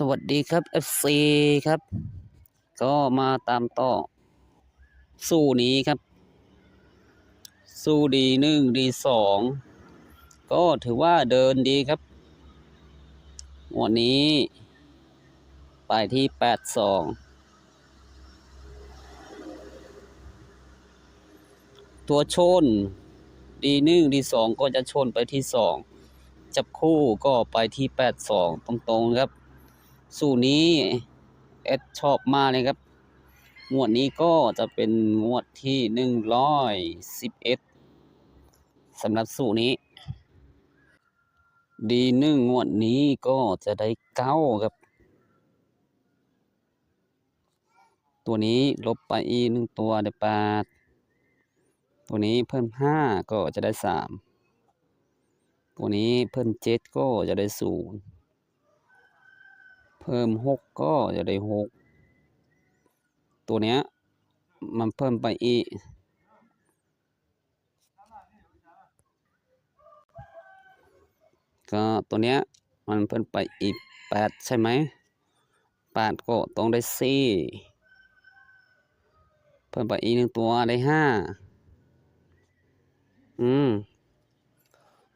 สวัสดีครับ FC ครับ ก็มาตามต่อ สู้นี้ครับ สู้ดีหนึ่งดีสองก็ถือว่าเดินดีครับวันนี้ไปที่แปดสองตัวชน ดีหนึ่งดีสองก็จะชนไปที่สองจับคู่ก็ไปที่แปดสองตรงๆครับ สูตรนี้เอสชอบมากเลยครับ งวดนี้ก็จะเป็นงวดที่หนึ่งร้อยสิบเอ็ดสำหรับสูตรนี้ ดีหนึ่งงวดนี้ก็จะได้เก้าครับ ตัวนี้ลบไปอีหนึ่งตัวได้แปดตัวนี้เพิ่มห้าก็จะได้สามตัวนี้เพิ่มเจ็ดก็จะได้ศูนย์ พิ่มหกก็จะได้หกตัวเนี้ยมันเพิ่มไปอีกก็ตัวเนี้ยมันเพิ่มไปอีกแปดใช่ไหมแปดก็ต้องได้สี่เพิ่มไปอีกหนึ่งตัวได้ห้าอืม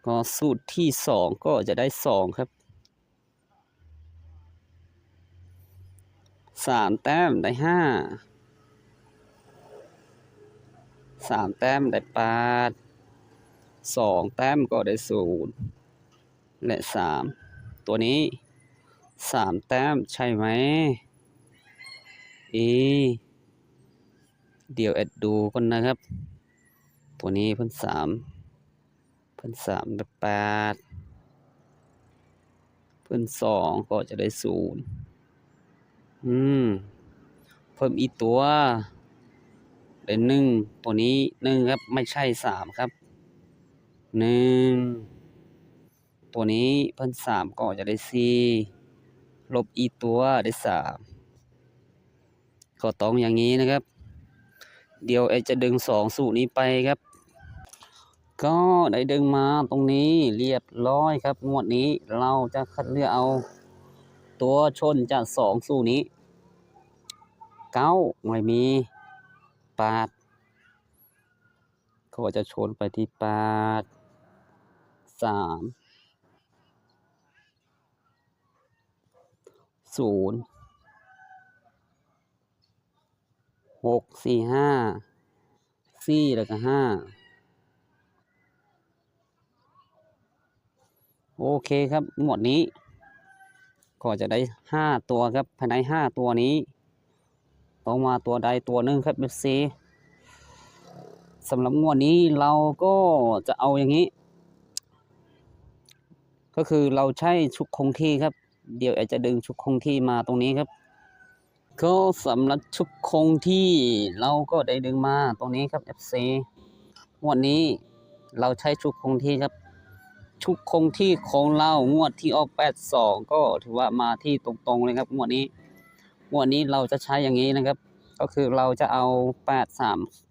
ก็สูตรที่สองก็จะได้สองครับ สามแต้มได้ห้าสามแต้มได้แปดสองแต้มก็ได้ศูนย์และสามตัวนี้สามแต้มใช่ไหมอีเดี๋ยวแอดดูก่อนนะครับ ตัวนี้เพิ่นสามเพิ่นสามได้แปดเพิ่นสองก็จะได้ศูนย์ อืม เพิ่มอีกตัวเป็นหนึ่งตัวนี้หนึ่งครับ ไม่ใช่สามครับหนึ่งตัวนี้เพิ่นสามก็จะได้สี่ลบอีกตัวได้สามก็ต้องอย่างนี้นะครับ เดี๋ยวไอจะดึงสองสูตรนี้ไปครับ ก็ได้ดึงมาตรงนี้เรียบร้อยครับ งวดนี้เราจะคัดเลือกเอา ตัวชนจากสองสูตรนี้ เก้าไม่มีแปดก็จะชนไปที่แปดสามศูนย์หกสี่ห้าสี่แล้วก็ห้าโอเคครับ หมวดนี้ ก็จะได้ห้าตัวครับภายในห้าตัวนี้ต้องมาตัวใดตัวหนึ่งครับเอฟซีสำหรับงวดนี้เราก็จะเอาอย่างนี้ ก็คือเราใช้ชุดคงที่ครับ เดี๋ยวอจะดึงชุดคงที่มาตรงนี้ครับก็สำหรับชุดคงที่เราก็ได้ดึงมาตรงนี้ครับ FC งวดนี้เราใช้ชุดคงที่ครับ ชุดคงที่ของเรางวดที่ออก 82 ก็ถือว่ามาที่ตรงๆเลยครับงวดนี้งวดนี้เราจะใช้อย่างนี้นะครับ ก็คือเราจะเอา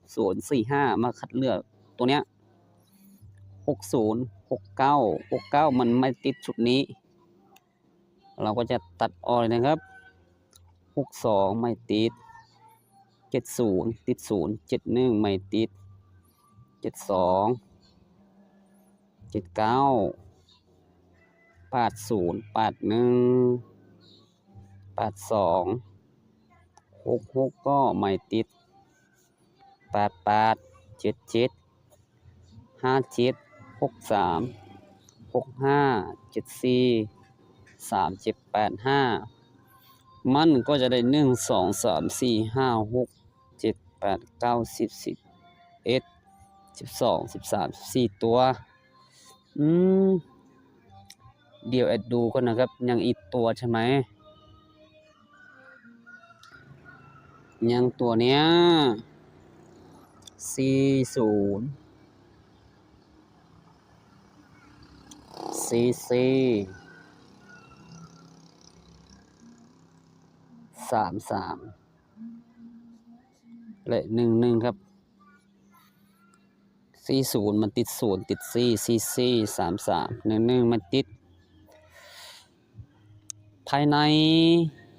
83045 มาคัดเลือกตัวเนี้ย60 69 69 มันไม่ติดชุดนี้ เราก็จะตัดออกนะครับ 62 ไม่ติด 70 ติด 0 71 ไม่ติด 72 เจ็ดเก้าปดศูนย์ปดหนึ่งปดสองหกหกก็ไม่ติดปาดปดเจ็ดเจ็ดห้าเจ็ดหกสามหกห้าเจ็ดสี่สามเจ็ดแปดห้ามันก็จะได้หนึ่งสองสามสี่ห้าหกเจ็ดแปดเก้าสิบสิบเอ็ดสิบสองสิบสามสี่ตัว อืม เดี๋ยวแอดดูก่อนนะครับ ยังอีกตัวใช่ไหม ยังตัวเนี้ยสี่ศูนย์สี่สี่สามสามและหนึ่งหนึ่งครับ สี่ศูนย์มันติดศูนย์ติดสี่สี่สี่สามสามหนึ่งหนึ่งมันติด ภายใน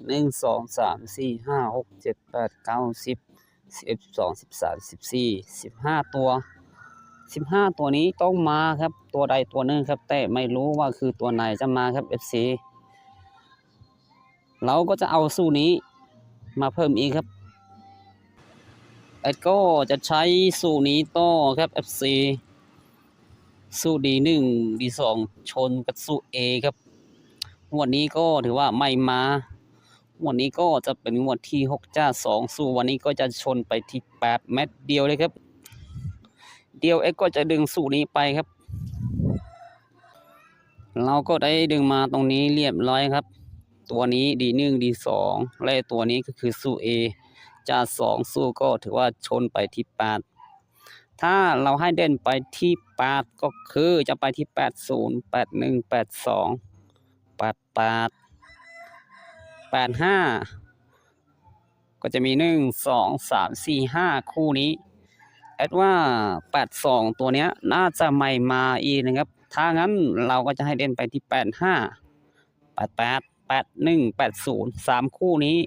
หนึ่งสองสามสี่ห้าหกเจ็ดแปดเก้าสิบสิบเอ็ดสิบสองสิบสามสิบสี่สิบห้าตัวสิบห้าตัวนี้ต้องมาครับตัวใดตัวหนึ่งครับ แต่ไม่รู้ว่าคือตัวไหนจะมาครับ FC เราก็จะเอาสูตรนี้มาเพิ่มอีกครับ แอดก็จะใช้สูตรนี้ต่อครับ FC สูตรดีหนึ่งดีสองชนกับสูตร A ครับงวดนี้ก็ถือว่าไม่มางวดนี้ก็จะเป็นงวดที่หกจ้าสองสูวันนี้ก็จะชนไปที่แปดเม็ดเดียวเลยครับ เดียวเอ็กก็จะดึงสูตรนี้ไปครับ เราก็ได้ดึงมาตรงนี้เรียบร้อยครับ ตัวนี้ดีหนึ่งดีสองและตัวนี้ก็คือสู้ A จ้าสองสู้ก็ถือว่าชนไปที่แปดถ้าเราให้เด่นไปที่แปดก็คือจะไปที่แปดศูนย์แปดหนึ่งแปดสองแปดแปดแปดห้าก็จะมีหนึ่งสองสามสี่ห้าคู่นี้แอดว่าแปดสองตัวเนี้ยน่าจะไม่มาอีกนะครับ ถ้างั้นเราก็จะให้เด่นไปที่แปดห้าแปดแปดแปดหนึ่งแปดศูนย์สามคู่นี้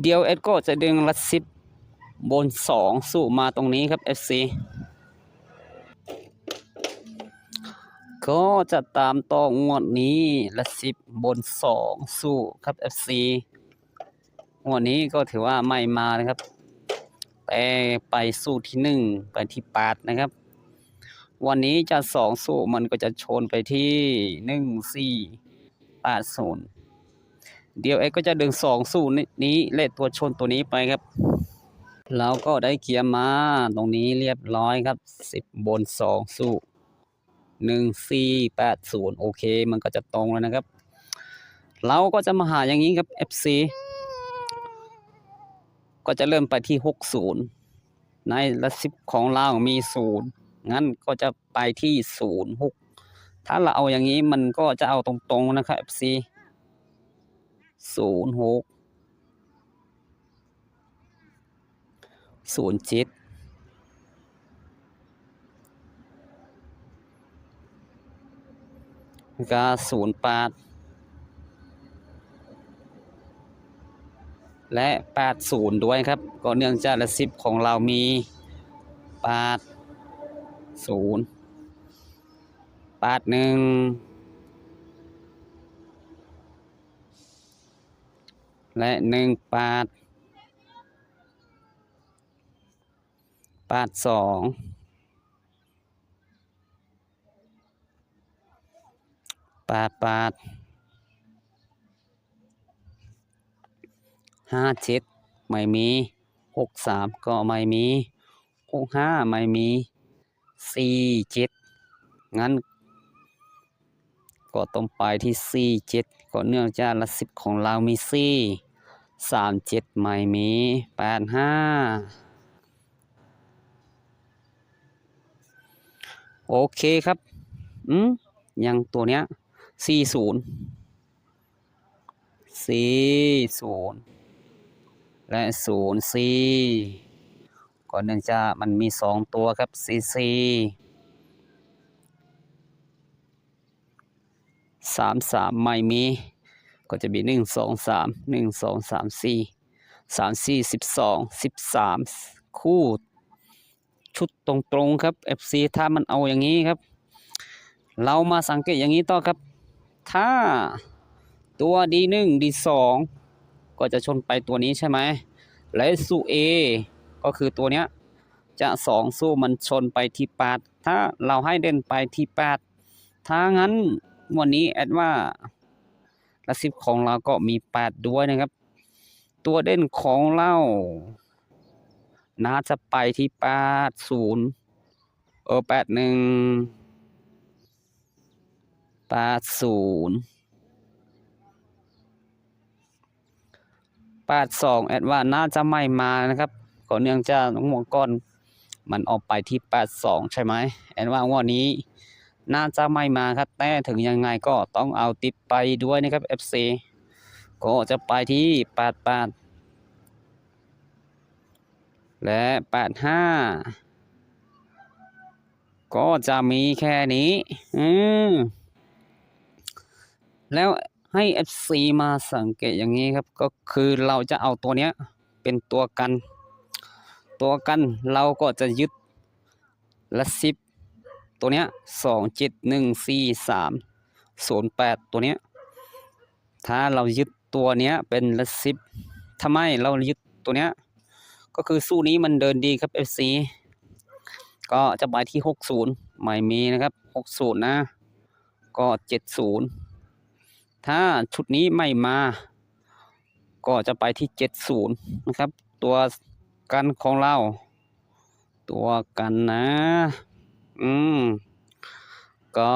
เดียวเอ็ดก็จะดึงลัดซิปบนสองสู่มาตรงนี้ครับ FC ก็จะตามต่องวดนี้ลัดซิปบนสองสู่ครับ FC งวดนี้ก็ถือว่าไม่มานะครับ แต่ไปสู้ที่หนึ่งไปที่แปดนะครับ วันนี้จะสองสู้มันก็จะชนไปที่หนึ่งสี่แปดศูนย์ เดี๋ยวเอ็กก็จะดึงสองสู้นี้เลขตัวชนตัวนี้ไปครับ เราก็ได้เกียร์มาตรงนี้เรียบร้อยครับสิบบนสองสู้หนึ่งสี่แปดศูนย์โอเค มันก็จะตรงแล้วนะครับ เราก็จะมาหาอย่างนี้ครับ FC ก็จะเริ่มไปที่หกศูนย์ในระสิบของเรามีศูนย์งั้นก็จะไปที่ศูนย์หกถ้าเราเอาอย่างนี้มันก็จะเอาตรงๆนะครับ FC ศูนย์หกศูนย์เจ็ดก็ศูนย์แปดและ80ด้วยครับ ก็เนื่องจากระสิบของเรามี8 0 8 1แปดหนึ่ง และ1 8 8 2 8 8ห้าเจ็ดไม่มีหกสามก็ไม่มีหกห้าไม่มีสี่เจ็ดงั้นก็ต้องไปที่สี่เจ็ด ก็เนื่องจากละสิบของเรามีสี่สามเจ็ดไม่มีแปดห้าโอเคครับ อืมยังตัวเนี้ยสี่ศูนย์สี่ศูนย์และศูนย์ซีก็เนื่องจากมันมีสองตัวครับซีซี สามสามไม่มี ก็จะมีหนึ่งสองสามหนึ่งสองสามสี่สามสี่สิบสองสิบสามคู่ ชุดตรงๆครับ FC ถ้ามันเอาอย่างนี้ครับ เรามาสังเกตอย่างนี้ต่อครับ ถ้าตัวดีหนึ่งดีสองก็จะชนไปตัวนี้ใช่ไหมและสู้ A ก็คือตัวเนี้ยจะสองสู้มันชนไปที่แปดถ้าเราให้เด่นไปที่แปดถ้างั้น วันนี้แอดว่าระสิบของเราก็มีแปดด้วยนะครับ ตัวเด่นของเราน่าจะไปที่แปดศูนย์เออแปดหนึ่งแปดศูนย์แปดสองแอดว่าน่าจะไม่มานะครับก็เนื่องจากน้องหมวกก้อนมันออกไปที่แปดสองใช่ไหมแอดว่างวดนี้ น่าจะไม่มาครับ แต่ถึงยังไงก็ต้องเอาติดไปด้วยนะครับ FC ก็จะไปที่แปดแปดและแปดห้าก็จะมีแค่นี้ อืม แล้วให้ FC มาสังเกตอย่างนี้ครับ ก็คือเราจะเอาตัวเนี้ย เป็นตัวกัน ตัวกันเราก็จะยึดละสิบ ตัวเนี้ยสองเจ็ดหนึ่งสี่สามศูนย์แปดตัวเนี้ยถ้าเรายึดตัวเนี้ยเป็นละสิบทำไมเรายึดตัวเนี้ยก็คือสู้นี้มันเดินดีครับ FC ก็จะไปที่หกศูนย์ไม่มีนะครับหกศูนย์นะ ก็เจ็ดศูนย์ถ้าชุดนี้ไม่มา ก็จะไปที่เจ็ดศูนย์นะครับ ตัวกันของเรา ตัวกันนะ อืม ก็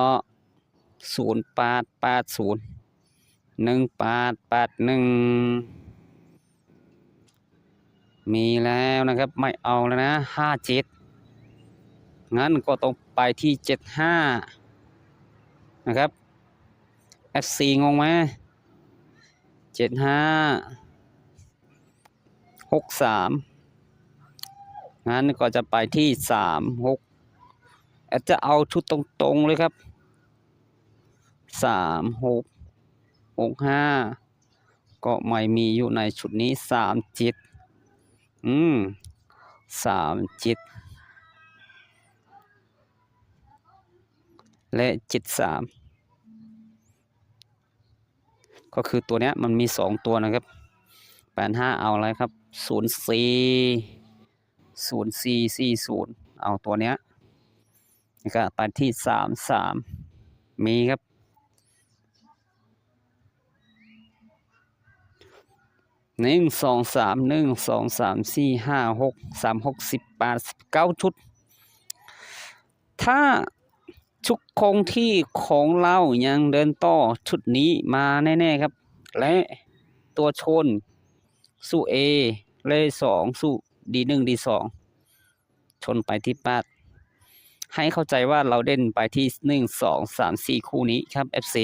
ศูนย์แปดแปดศูนย์หนึ่งแปดแปดหนึ่งมีแล้วนะครับไม่เอาแล้วนะห้าเจ็ดงั้นก็ต้องไปที่เจ็ดห้านะครับ FC งงไหมเจ็ดห้าหกสามงั้นก็จะไปที่สามหก แอดจะเอาชุดตรงๆเลยครับสามหกหกห้าก็ไม่มีอยู่ในชุดนี้สามจ็ดอืมสามจ็ดและจ็ดสามก็คือตัวเนี้ยมันมีสองตัวนะครับแปดห้าเอาอะไรครับศูนย์สี่ศูนย์สี่สี่ศูนย์เอาตัวเนี้ย นี่ก็ไปที่สามสามมีครับ หนึ่งสองสามหนึ่งสองสามสี่ห้าหกสามหกสิบแปดสิบเก้าชุด ถ้าชุดคงที่ของเรายังเดินต่อชุดนี้มาแน่ ๆ ครับ และตัวชน สู้ A เลสองสู้ D หนึ่ง D สองชนไปที่แปด ให้เข้าใจว่าเราเด่นไปที่หนึ่งสองสามสี่คู่นี้ครับ FC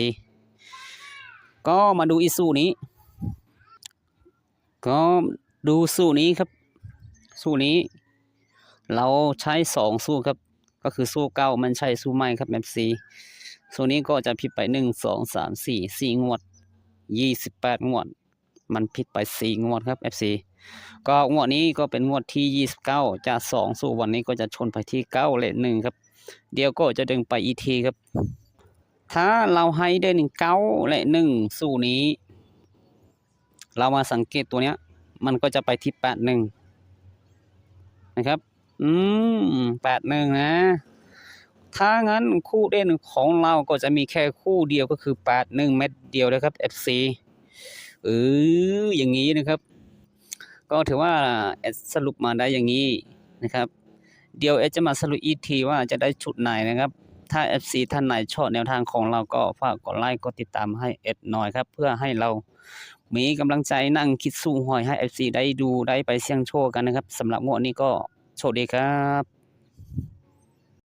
ก็มาดูอีสูนี้ ก็ดูสู้นี้ครับ สู้นี้ เราใช้สองสู้ครับ ก็คือสู้เก้ามันใช่สู้ไม่ครับ FC สู้นี้ก็จะผิดไปหนึ่งสองสามสี่สี่งวดยี่สิบแปดงวด มันผิดไปสี่งวดครับ FC ก็งวดนี้ก็เป็นงวดที่ยี่สิบเก้าจะสองสู้วันนี้ก็จะชนไปที่เก้าเลขหนึ่งครับ เดี๋ยวก็จะดึงไปอีกทีครับ ถ้าเราให้เด่นเก้าและหนึ่งสู้นี้ เรามาสังเกตตัวเนี้ย มันก็จะไปที่แปดหนึ่งนะครับ อืมแปดหนึ่งนะ ถ้างั้นคู่เด่นของเราก็จะมีแค่คู่เดียวก็คือแปดหนึ่งเม็ดเดียวนะครับ FC เอออย่างนี้นะครับ ก็ถือว่าเอดสรุปมาได้อย่างนี้นะครับ เดี๋ยวเอดจะมาสรุปอีกทีว่าจะได้ชุดไหนนะครับ ถ้า FC ท่านไหนชอบแนวทางของเราก็ฝากกดไลค์กดติดตามให้เอ็ดหน่อยครับ เพื่อให้เรามีกำลังใจนั่งคิดสู้หอยให้ FC ได้ดูได้ไปเสี่ยงโชคกันนะครับสำหรับงวดนี้ก็โชคดีครับ